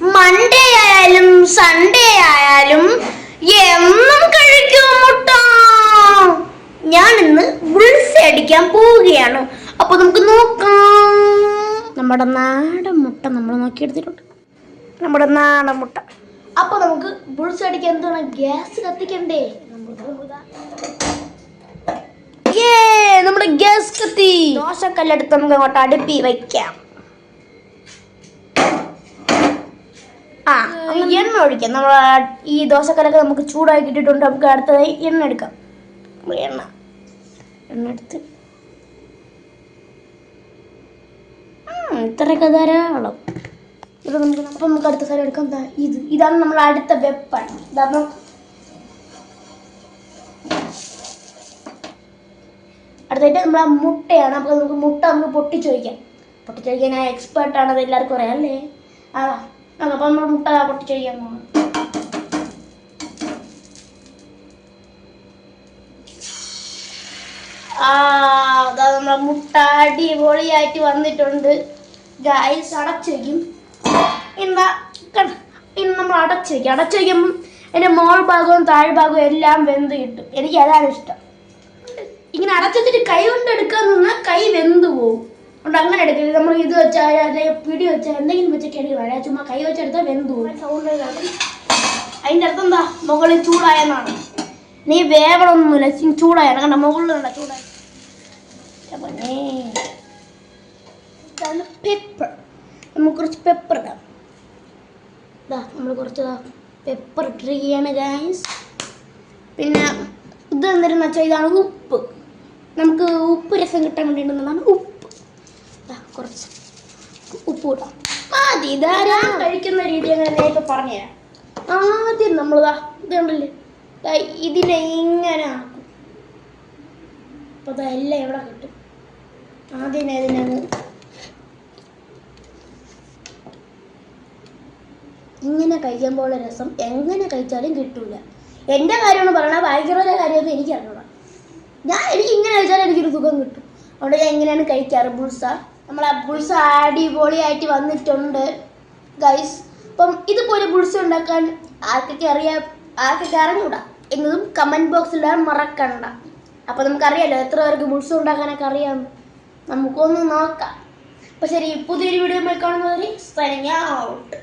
Monday ആയാലും Sunday ആയാലും എന്നും കഴിക്കും മുട്ട. ഞാൻ ഇന്ന് ബുൾസ് അടിക്കാൻ പോവുകയാണ്. അപ്പൊ നമുക്ക് നോക്കാം. നമ്മുടെ നാടൻ മുട്ട നമ്മൾ നോക്കിയെടുത്തിട്ടുണ്ട്. നമ്മുടെ നാടൻ മുട്ട. അപ്പൊ നമുക്ക് ബുൾസ് അടിക്കാൻ എന്താണ്? ഗ്യാസ് കത്തിക്കണ്ടേ? നമ്മുടെ ഗ്യാസ് കത്തി. ദോശക്കല്ലെടുത്ത് നമുക്ക് അങ്ങോട്ട് അടുപ്പി വയ്ക്കാം. ആ എണ്ണ ഒഴിക്കാം. നമ്മൾ ഈ ദോശക്കല്ലൊക്കെ നമുക്ക് ചൂടാക്കി ഇട്ടിട്ടുണ്ട് നമുക്ക് അടുത്തതായി എണ്ണ എടുക്കാം. എണ്ണ എണ്ണ എടുത്ത്. ഇത്രയൊക്കെ ധാരാളം. ഇത് നമുക്ക് അപ്പം നമുക്ക് അടുത്ത സ്ഥലം എടുക്കാം. ഇത്. ഇതാണ് നമ്മൾ അടുത്ത വെപ്പൺ ഇതാണ് അടുത്തായിട്ട് നമ്മൾ ആ മുട്ടയാണ്. അപ്പോൾ നമുക്ക് മുട്ട നമുക്ക് പൊട്ടിച്ച് വയ്ക്കാം ആ വയ്ക്കാൻ ഞാൻ എക്സ്പേർട്ട് ആണത് എല്ലാവർക്കും അറിയാം അല്ലേ? ആ അപ്പോൾ നമ്മൾ മുട്ട ദാ പൊട്ടിച്ച് വയ്ക്കാൻ പോകണം ആ അതാ നമ്മളെ മുട്ട അടിപൊളിയായിട്ട് വന്നിട്ടുണ്ട്. ഗായ്സ് അടച്ചു വയ്ക്കും എന്താ? ഇന്ന് നമ്മൾ അടച്ചു വയ്ക്കും അടച്ചു വയ്ക്കുമ്പം എന്റെ മോൾ ഭാഗവും താഴ്ഭാഗവും എല്ലാം വെന്ത് കിട്ടും. എനിക്ക് അതാണ് ഇഷ്ടം. ഇങ്ങനെ അടച്ചിട്ട് കൈ കൊണ്ട് എടുക്കാൻ നിന്നാൽ കൈ വെന്ത് പോകും അതുകൊണ്ട് അങ്ങനെ എടുക്കരുത്. നമ്മൾ ഇത് വെച്ചാൽ അല്ലെങ്കിൽ പിടി വെച്ചാൽ എന്തെങ്കിലും വെച്ച എടുക്കണം വരാ ചുമ്മാ കൈ വെച്ചെടുത്താൽ വെന്തു അതിന്റെ സൗണ്ട് അതിന്റെ അർത്ഥം എന്താ? മുകളിൽ ചൂടായെന്നാണ്. നീ വേവണമൊന്നുമില്ല ചൂടായ ചൂടായാണ്. കണ്ട? മുകളിലുള്ള ചൂടായി. പെപ്പർ നമുക്ക് കുറച്ച് പെപ്പർ ഇടാം. ഇതാ നമ്മൾ കുറച്ച് പെപ്പർ ഇട്ടിരിക്കുകയാണ് ഗായ്സ് പിന്നെ ഇത് എന്തിനെന്ന് വെച്ചാൽ ഇതാണ് ഉപ്പ്. നമുക്ക് ഉപ്പ് രസം കിട്ടാൻ വേണ്ടിയിട്ടുള്ളതാണ് ഉപ്പ്. കുറച്ച് ഉപ്പ് ഇടാം മതി ഇതാരാ? കഴിക്കുന്ന രീതി ഞാൻ ഇപ്പം പറഞ്ഞുതരാം ആദ്യം നമ്മൾ ദാ ഇത് ദാ ഇതിനെ ഇങ്ങനെ ആക്കും. അപ്പൊ ദാ എല്ലാം എവിടെ കിട്ടും? ആദ്യം ഇതിനങ്ങ് ഇങ്ങനെ കഴിക്കുമ്പോൾ രസം എങ്ങനെ കഴിച്ചാലും കിട്ടൂല. എന്റെ കാര്യമാണ് പറയണത് ഭയങ്കര കാര്യമൊന്നും എനിക്ക് അറിഞ്ഞൂടാ ഞാൻ എനിക്ക് ഇങ്ങനെ കഴിച്ചാലും എനിക്കൊരു സുഖം കിട്ടും. അവിടെ ഞാൻ എങ്ങനെയാണ് കഴിക്കാറ് ബുൾസ. നമ്മൾ ആ ബുൾസ അടിപൊളിയായിട്ട് വന്നിട്ടുണ്ട്. ഗൈസ് അപ്പം ഇതുപോലെ ബുൾസ് ഉണ്ടാക്കാൻ ആർക്കൊക്കെ അറിയാം ആർക്കൊക്കെ അറിഞ്ഞൂടാ? എന്നതും കമന്റ് ബോക്സിൽ മറക്കണ്ട. അപ്പോൾ നമുക്കറിയാലോ എത്ര പേർക്ക് ബുൾസ് ഉണ്ടാക്കാനൊക്കെ അറിയാം. നമുക്കൊന്ന് നോക്കാം. അപ്പോൾ ശരി പുതിയൊരു വീഡിയോ കാണുന്നവരെ സൈനിങ് ഔട്ട്